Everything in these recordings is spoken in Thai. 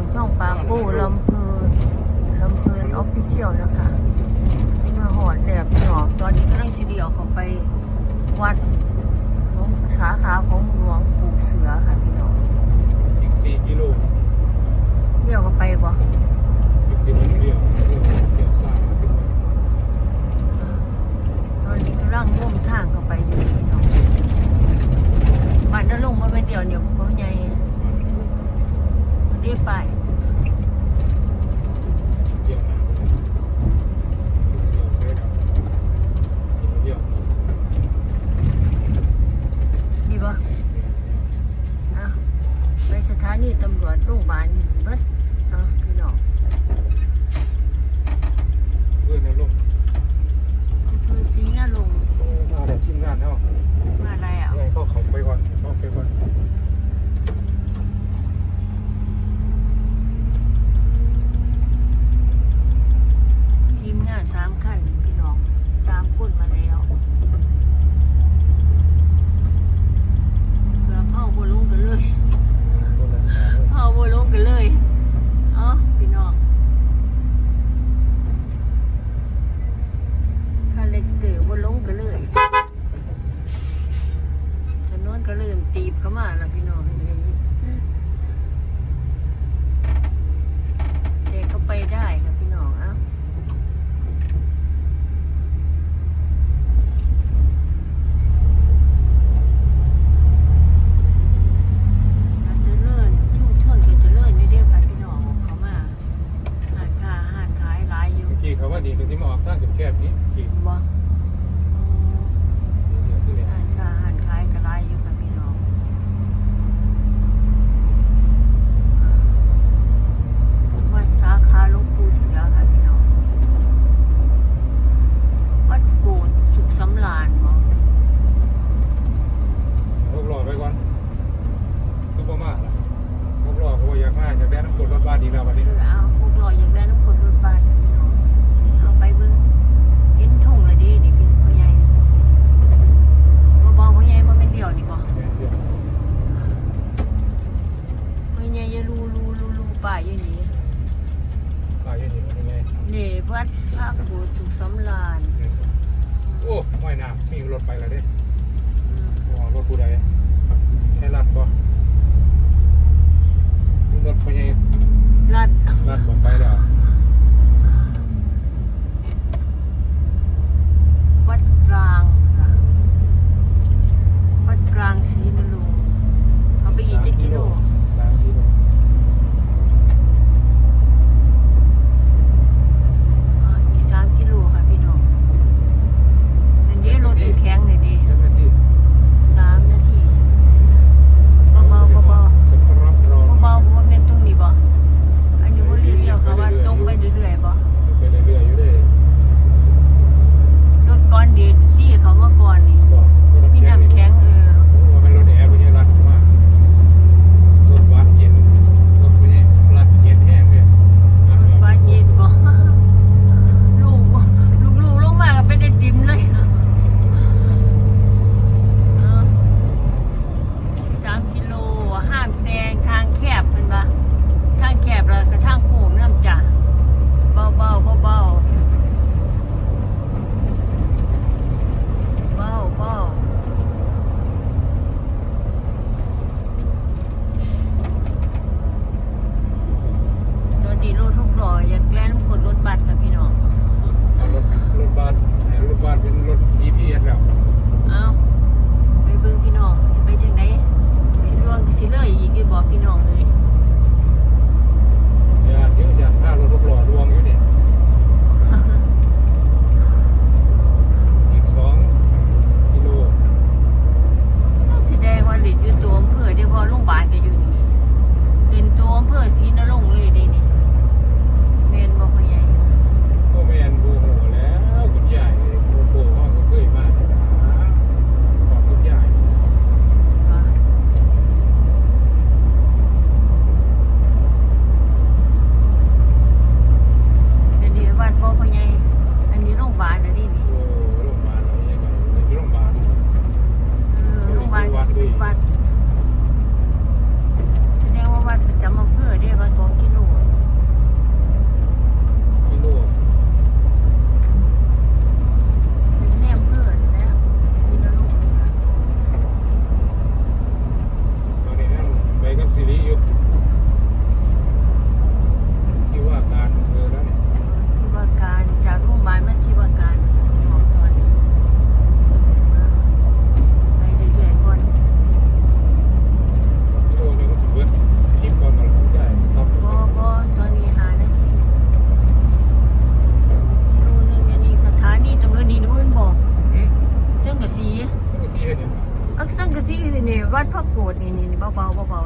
ของช่องปาปูลำเพลินลำเพลินออฟฟิเชียลนะคะเมื่อหอดแดดหนอบตอนนี้กำลังสิเดียวเขาไปวัดของสาขาของหลวงปู่เสือค่ะพี่น้องอีกสี่กิโล Goodbye. ขี่เขาว่าดีก็สิมาออกทางแคบๆนี้ขี่บ่ วัดพระโบสถ์สุขสำรานโอ้ไม่น่ามีรถไปแล้วเด้อ๋อรถผู้ใดแค่รัดบ่รถไปยังรัดรัดผมไปแล้ว สังกะสีนี่ยวัดพระโกดนี่นี่เบาเบาเบาเบา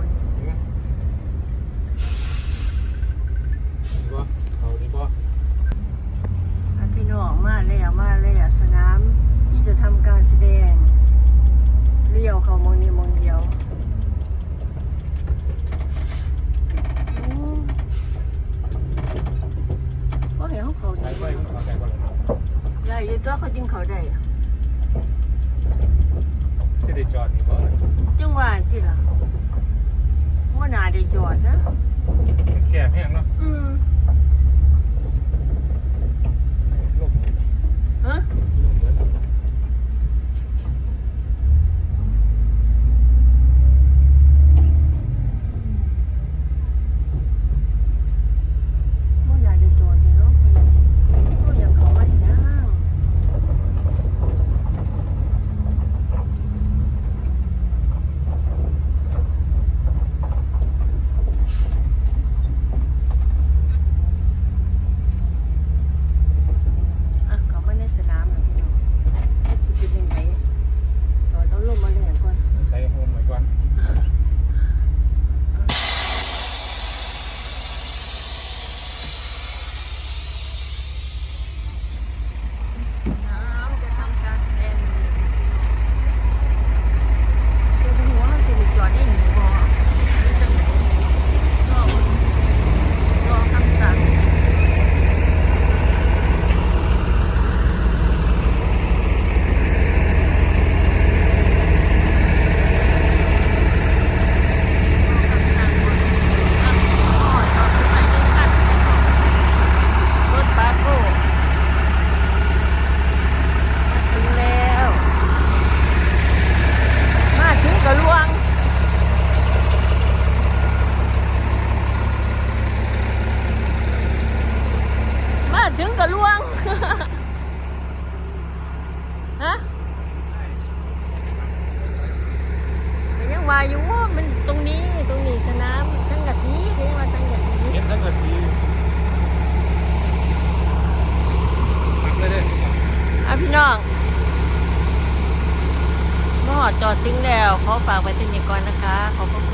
พี่น้องมาเล้วมาเล้วสนามที่จะทำการแสดงเลี้ยวเขามองนี่ม จังหวะที่ล่ะว่านาได้จอดนะแคบแห้งเนาะอืม ลม ฮะ ลมเหมือน ว่านาได้จอดนี่เนาะก็ยังเขาไม่ยัง อะเขามาในสนามแล้วพี่น้องรู้สึกเป็นยังไงจอดเอาลมมาแรงก่อน ใส่โฮมไว้ก่อน น้ำจะทำการแสดงเดี๋ยวหัวมันจะมีจอดได้หนีบ่หรือจังไหนรอรอคำสั่งรอคำสั่งก่อนอะพ่อจอดขึ้นไปด้วยกันรถปาโก้ มาถึงแล้ว มาถึงกระลวง มาถึง กระลวง ฮะเป็นยังว่าอยู่ว่ามันตรงนี้ตรงนี้สนามทั้งกะทิเรียกว่าทั้งกะทิเห็นสังกะสีปักเลยเด้ออะพี่น้องมาหอดจอดถึงแล้วขอฝากไว้ที่นี่ก่อนนะคะ ขอบพระคุณ